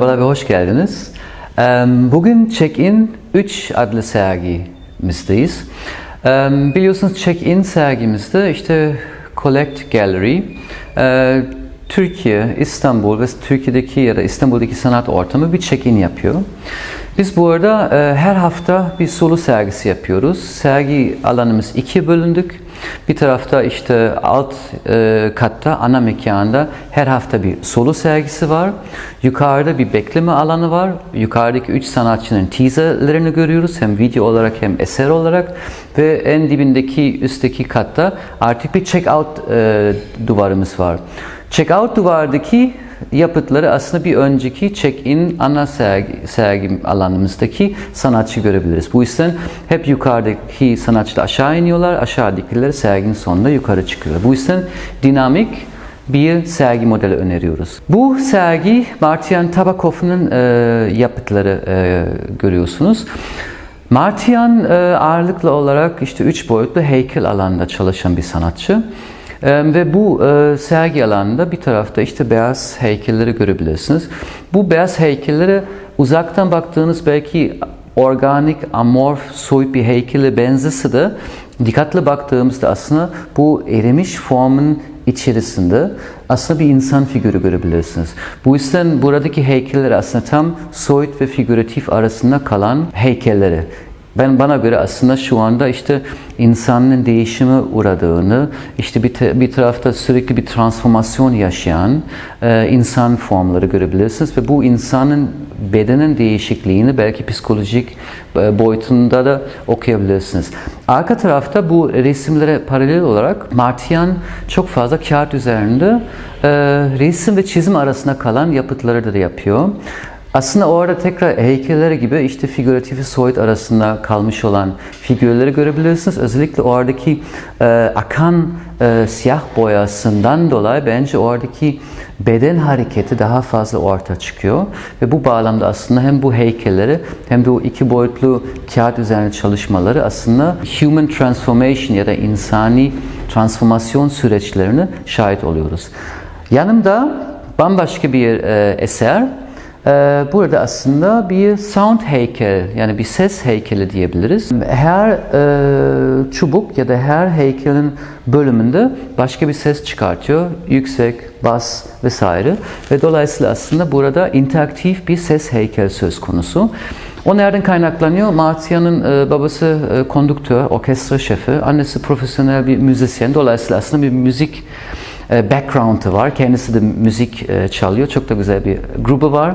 ve hoş geldiniz. Bugün Check-in 3 adlı sergimizdeyiz. Biliyorsunuz Check-in sergimizde işte Collect Gallery, e, Türkiye, İstanbul ve Türkiye'deki ya da İstanbul'daki sanat ortamı bir check-in yapıyor. Biz bu arada e, her hafta bir solo sergisi yapıyoruz. Sergi alanımız ikiye bölündük. Bir tarafta işte alt e, katta ana mekanda her hafta bir solo sergisi var. Yukarıda bir bekleme alanı var. Yukarıdaki üç sanatçının teaserlerini görüyoruz. Hem video olarak hem eser olarak. Ve en dibindeki üstteki katta artık bir check-out e, duvarımız var. Check-out duvardaki yapıtları aslında bir önceki check-in ana sergi, sergi alanımızdaki sanatçı görebiliriz. Bu yüzden hep yukarıdaki sanatçılar aşağı iniyorlar, aşağıdakiler serginin sonunda yukarı çıkıyor. Bu yüzden dinamik bir sergi modeli öneriyoruz. Bu sergi Martian Tabakov'un e, yapıtları e, görüyorsunuz. Martian e, ağırlıklı olarak işte üç boyutlu heykel alanında çalışan bir sanatçı. Ve bu e, sergi alanında bir tarafta işte beyaz heykelleri görebilirsiniz. Bu beyaz heykelleri uzaktan baktığınız belki organik, amorf, soyut bir heykele benzese de dikkatli baktığımızda aslında bu erimiş formun içerisinde aslında bir insan figürü görebilirsiniz. Bu yüzden buradaki heykeller aslında tam soyut ve figüratif arasında kalan heykelleri. Ben bana göre aslında şu anda işte insanın değişime uğradığını, işte bir, te- bir tarafta sürekli bir transformasyon yaşayan e, insan formları görebilirsiniz ve bu insanın bedenin değişikliğini belki psikolojik e, boyutunda da okuyabilirsiniz. Arka tarafta bu resimlere paralel olarak Martian çok fazla kağıt üzerinde e, resim ve çizim arasında kalan yapıtları da yapıyor. Aslında orada tekrar heykeller gibi işte figüratif ve soyut arasında kalmış olan figürleri görebilirsiniz. Özellikle oradaki e, akan e, siyah boyasından dolayı bence oradaki beden hareketi daha fazla ortaya çıkıyor. Ve bu bağlamda aslında hem bu heykelleri hem de o iki boyutlu kağıt üzerine çalışmaları aslında human transformation ya da insani transformasyon süreçlerine şahit oluyoruz. Yanımda bambaşka bir e, eser. Ee, Burada aslında bir sound heykel yani bir ses heykeli diyebiliriz. Her e, çubuk ya da her heykelin bölümünde başka bir ses çıkartıyor. Yüksek, bas vesaire. Ve dolayısıyla aslında burada interaktif bir ses heykel söz konusu. O nereden kaynaklanıyor? Martia'nın e, babası e, konduktör, orkestra şefi, annesi profesyonel bir müzisyen. Dolayısıyla aslında bir müzik background'ı var. Kendisi de müzik e, çalıyor. Çok da güzel bir grubu var.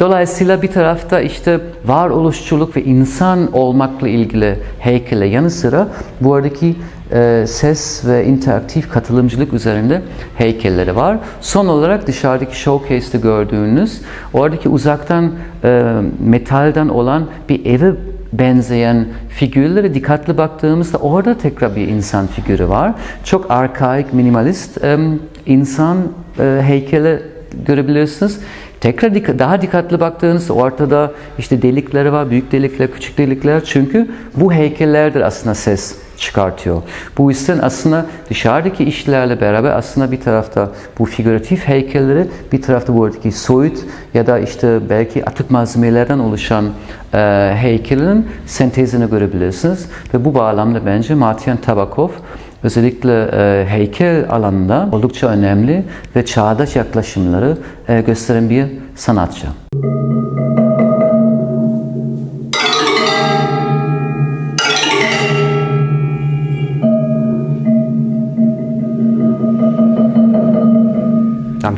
Dolayısıyla bir tarafta işte varoluşçuluk ve insan olmakla ilgili heykele yanı sıra bu aradaki e, ses ve interaktif katılımcılık üzerinde heykelleri var. Son olarak dışarıdaki showcase'te gördüğünüz oradaki uzaktan e, metalden olan bir eve benzeyen figürlere dikkatli baktığımızda orada tekrar bir insan figürü var. Çok arkaik, minimalist insan e, heykeli görebilirsiniz. Tekrar daha dikkatli baktığınızda ortada işte delikleri var, büyük delikler, küçük delikler. Çünkü bu heykellerdir aslında ses çıkartıyor. Bu yüzden aslında dışarıdaki işlerle beraber aslında bir tarafta bu figüratif heykelleri, bir tarafta buradaki soyut ya da işte belki atık malzemelerden oluşan e, heykelin sentezini görebilirsiniz. Ve bu bağlamda bence Martian Tabakov özellikle e, heykel alanında oldukça önemli ve çağdaş yaklaşımları e, gösteren bir sanatçı.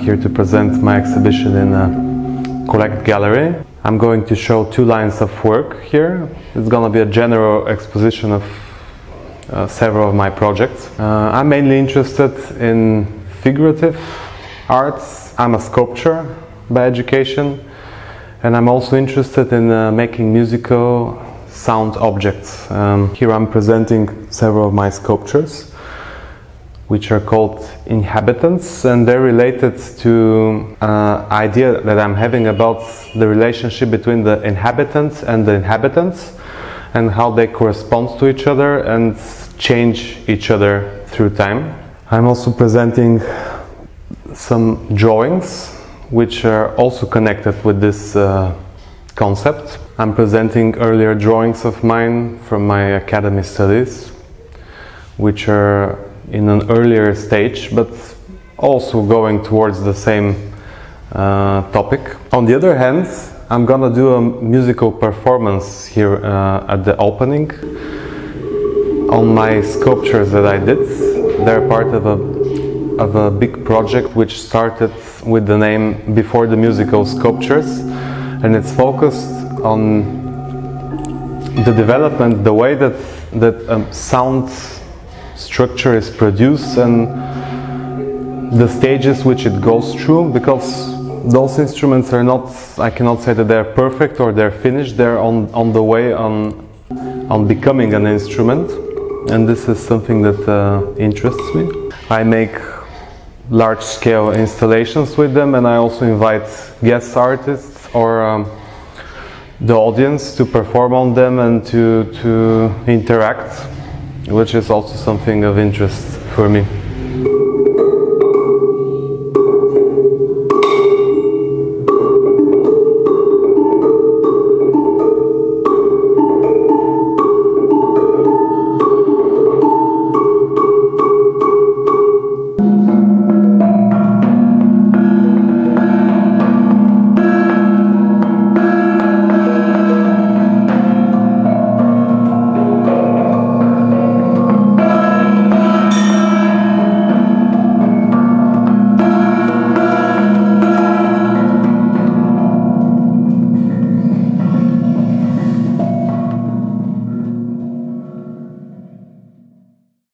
Here to present my exhibition in a Collect Gallery. I'm going to show two lines of work here. It's gonna be a general exposition of uh, several of my projects. Uh, I'm mainly interested in figurative arts. I'm a sculptor by education, and I'm also interested in uh, making musical sound objects. Um, here I'm presenting several of my sculptures which are called inhabitants and they're related to uh, idea that I'm having about the relationship between the inhabitants and the inhabitants and how they correspond to each other and change each other through time. I'm also presenting some drawings which are also connected with this uh, concept. I'm presenting earlier drawings of mine from my academy studies, which are in an earlier stage but also going towards the same uh, topic. On the other hand, I'm gonna do a musical performance here uh, at the opening on my sculptures that I did. They're part of a of a big project which started with the name Before the Musical Sculptures, and it's focused on the development, the way that that um, sound structure is produced, and the stages which it goes through. Because those instruments are not, I cannot say that they're perfect or they're finished. They're on on the way on on becoming an instrument, and this is something that uh, interests me. I make large scale installations with them, and I also invite guest artists or um, the audience to perform on them and to, to interact, which is also something of interest for me.